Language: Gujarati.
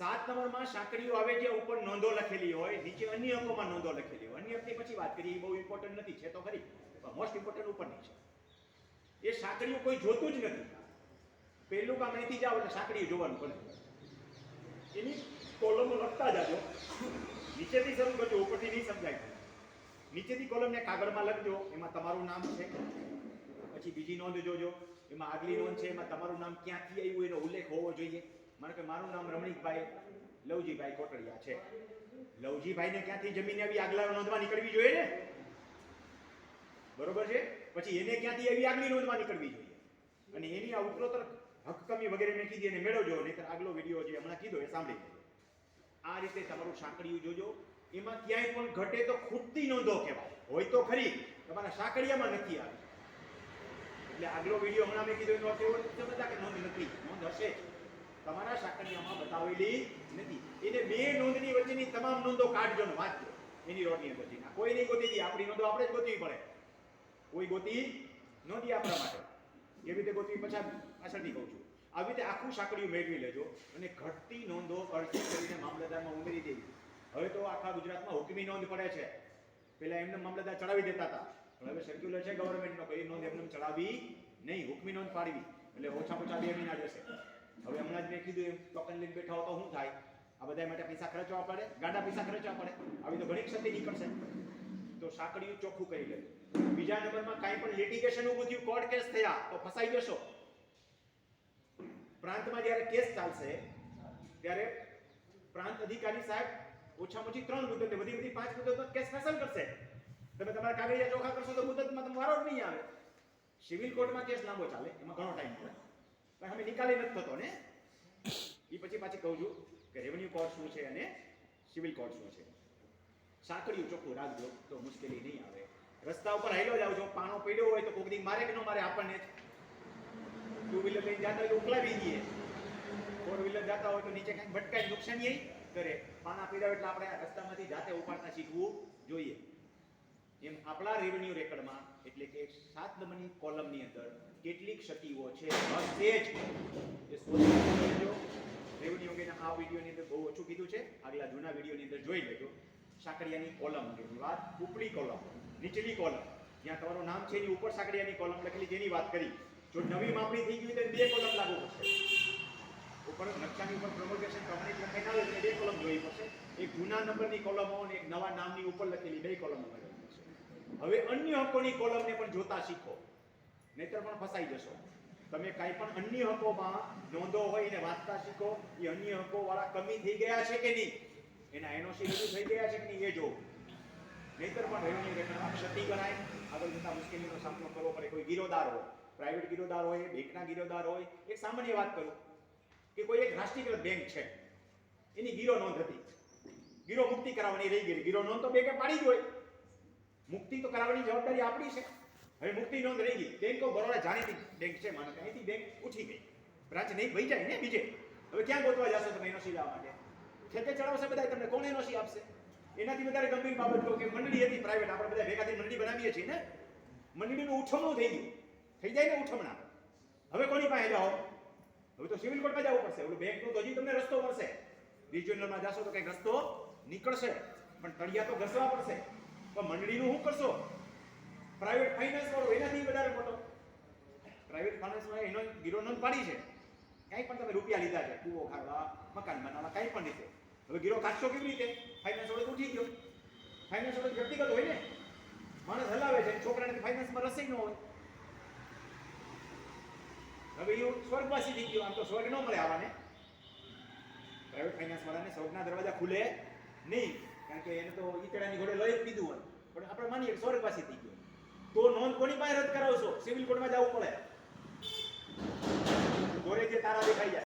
સાત નંબરમાં સાંકળીઓ આવે છે, ઉપર નોંધો લખેલી હોય, નીચે અન્ય અંકોમાં નોંધો લખેલી હોય. અન્ય અંકની પછી વાત કરીએ, એ બહુ ઇમ્પોર્ટન્ટ નથી, છે તો ખરી, પણ મોસ્ટ ઇમ્પોર્ટન્ટ ઉપરની છે. એ સાંકળીઓ કોઈ જોતું જ નથી. પહેલું કામ અહીંથી જાઓ એટલે સાંકળીઓ જોવાનું પડે એની કોલમો લખતા જાજો. નીચેથી શરૂ કરજો, ઉપરથી નહીં સમજાય. નીચેથી કોલમને કાગળમાં લખજો, એમાં તમારું નામ છે. પછી બીજી નોંધ જોજો, એમાં આગલી નોંધ છે, એમાં તમારું નામ ક્યાંથી આવ્યું, એનો ઉલ્લેખ હોવો જોઈએ. માનો કે મારું નામ રમણીકભાઈ લવજીભાઈ કોટડિયા છે. લવજીભાઈને ક્યાંથી જમીન આવી આગલા નોંધમાં નીકળવી જોઈએ ને? બરોબર છે? પછી એને ક્યાંથી આવી આગલી નોંધમાં નીકળવી જોઈએ? અને એની આ ઉત્તરોત્તર હક કમી વગેરે મેં કીધી એને મેળવજો નહીં આગલો વીડિયો જે હમણાં કીધો એ સાંભળી આ રીતે તમારું સાંકળિયું જોજો. એમાં ક્યાંય પણ ઘટે તો ખૂટતી નોંધો કહેવાય. હોય તો ખરી, તમારા સાંકળિયામાં નથી આવી. એટલે આગલો વીડિયો હમણાં મેં કીધો એનો અર્થ એવો નથી કે નોંધ નથી નોંધ હશે. તમારા સાંકળિયામાં બતાવેલી નથી. એટલે બે નોંધની વચ્ચેની તમામ નોંધો કાઢજો ને વાંચજો એની રોડની અંદરથી કોઈ નહીં ગોતી દી, આપણી નોંધો આપણે જ ગોતવી પડે. કોઈ ગોતી નોંધી આપણા માટે. એવી રીતે ગોતવી પછા પાછળથી કહું છું. આવી રીતે આખું સાંકળિયું મેળવી લેજો અને ઘટતી નોંધો અરજી કરીને મામલતદારમાં ઉમેરી દેવી. હવે તો આખા ગુજરાતમાં હુકમી નોંધ પડે છે. પેલા એમને મામલતદાર ચડાવી દેતા હતા. પણ હવે સર્ક્યુલર છે ગવર્મેન્ટનો કઈ નોંધ એમને ચડાવી નહીં. હુકમી નોંધ પાડવી. એટલે ઓછા ઓછા બે મહિના જશે. હવે હમણાં જ મેં કીધું એમ, ટોકન લઈને બેઠા હો તો શું થાય? આ બધા માટે પૈસા ખર્ચવા પડે, ગાડા પૈસા ખર્ચવા પડે. આવી તો ઘણી ક્ષતિ નીકળશે. તો સાંકળ્યું ચોખ્ખું કરી લે. બીજા નંબરમાં કાંઈ પણ લિટિગેશન ઊભું થયું કોર્ટ કેસ થયા, તો ફસાઈ જશો. પ્રાંતમાં જ્યારે કેસ ચાલશે, ત્યારે પ્રાંત અધિકારી સાહેબ ઓછામાં ઓછી ત્રણ મુદત વધી વધી પાંચ મુદતમાં કેસ ફેસલ કરશે. તમે તમારા કાગળિયા ચોખા કરશો તો મુદતમાં તમે વારો જ નહીં આવે. સિવિલ કોર્ટમાં કેસ લાંબો ચાલે, એમાં ઘણો ટાઈમ પડે. પણ અમે નિકાલ નથી થતો, ને? એ પછી પાછી કહું છું કે રેવન્યુ કોર્ટ શું છે અને સિવિલ કોર્ટ શું છે. સાંકળ્યું, ચોખ્ખું રાખજો, તો મુશ્કેલી નહીં આવે. રસ્તા ઉપર હાઈલો જાવ છો પાણો પડ્યો હોય તો કોકડી મારે કે ન મારે આપણને ટુ વ્હીલર લઈને જતા હોય ઉકલાવી દઈએ. ફોર વ્હીલર જતા હોય તો નીચે કંઈક ભટકાય નુકસાની કરે. પાણા પીડા એટલે આપણે રસ્તામાંથી જાતે ઉપાડતા શીખવું જોઈએ. એમ આપણા રેવન્યુ રેકર્ડમાં કે સાત નંબરની કોલમની અંદર કેટલીક ક્ષતિઓ છે. હશે જ એ શોધી રેવન્યુ અંગેના આ વિડીયોની અંદર બહુ ઓછું કીધું છે. આગલા જૂના વિડીયોની અંદર જોઈ લેજો. સાંકળિયાની કોલમ અંગેની વાત, ઉપલી કોલમ, નીચલી કોલમ. જ્યાં તમારું નામ છે એની ઉપર સાંકળિયાની કોલમ લખેલી જેની વાત કરી. જો નવી માપણી થઈ ગઈ તો બે કોલમ લાગુ પડશે. ઉપર નકશાની ઉપર પ્રોમોગેશન પ્રમાણિત લખાઈ ના હોય બે કોલમ જોવી પડશે. એક જૂના નંબરની કોલમો અને એક નવા નામની ઉપર લખેલી બે કોલમો પડશે હવે અન્ય હકોની કોલમને પણ જોતા શીખો. નહીતર પણ ફસાઈ જશો. તમે કાંઈ પણ અન્ય હકોમાં નોંધો હોય એને વાંચતા શીખો, એ અન્ય હકો વાળા કમી થઈ ગયા છે કે નહીં? એના એનઓસી રજૂ થઈ ગયા છે કે નહીં એ જો નહીતર પણ રેવન્યુ રેકર્ડમાં ક્ષતિ ગણાય. આગળ જતા મુશ્કેલીનો સામનો કરવો પડે. કોઈ ગીરોદાર હોય, પ્રાઇવેટ ગીરોદાર હોય, બેંકના ગીરોદાર હોય, એક સામાન્ય વાત કરું કે કોઈ એક રાષ્ટ્રીયકૃત બેંક છે. એની ગીરો નોંધ હતી. ગીરો મુક્તિ કરાવવાની રહી ગઈ ગીરો નોંધ તો બેંકે પાડી જ હોય. મુક્તિ તો કરાવવાની જવાબદારી આપણી છે. હવે મુક્તિ નોંધ રહી ગઈ. બેંક ઓફ બરોડા જાણીતી બેંક છે માનો અહીંથી બેંક ઉઠી ગઈ. બ્રાન્ચ નહીં ભઈ જાય ને બીજે. હવે ક્યાં ગોતવા જશો તમે એનઓસી લાવવા માટે? ખેતે ચડાવશે બધા તમને? કોણ એનઓસી આપશે? એનાથી વધારે ગંભીર બાબત કહું કે મંડળી હતી પ્રાઇવેટ આપણે બધા ભેગા થઈને મંડળી બનાવીએ છીએ ને? મંડળીનું ઉઠમણું થઈ ગયું. થઈ જાય ને ઉઠમણા. હવે કોની પાસે જાઓ? હવે તો સિવિલ કોર્ટમાં જવું પડશે. ઓલું બેંકનું તો હજી તમને રસ્તો મળશે. રિજિયોનલમાં જાશો તો કંઈક રસ્તો નીકળશે. પણ તળિયા તો ઘસવા પડશે. પણ મંડળીનું શું કરશો? પ્રાઇવેટ ફાઇનાન્સ વાળો એનાથી વધારે મોટો. પ્રાઇવેટ ફાઇનાન્સમાં એનો ગીરો નોંધ પાડી છે. ક્યાંય પણ તમે રૂપિયા લીધા છે, કૂવો ખાડવા મકાન બનાવવા કાંઈ પણ રીતે હવે ગીરો કાઢશો કેવી રીતે? ફાઇનાન્સ વાળો તો ઉઠી ગયો. ફાઇનાન્સ વાળો વ્યક્તિગત હોય ને? માણસ હલાવે છે છોકરાને ફાઇનાન્સમાં રસી ન હોય. હવે એ સ્વર્ગવાસી થઈ ગયો. આમ તો સ્વર્ગ ન મળે આવાને. પ્રાઇવેટ ફાઇનાન્સ વાળાને સ્વર્ગના દરવાજા ખુલે નહીં. કારણ કે એને તો ઈતડાની ઘોડે લઈ જ પીધું હોય. પણ આપણે માનીએ સ્વર્ગવાસી થઈ ગયો. તો નોંધ કોની પાસે રદ કરાવશો? સિવિલ કોર્ટમાં જવું પડે. ઘોડે જે તારા દેખાઈ જાય.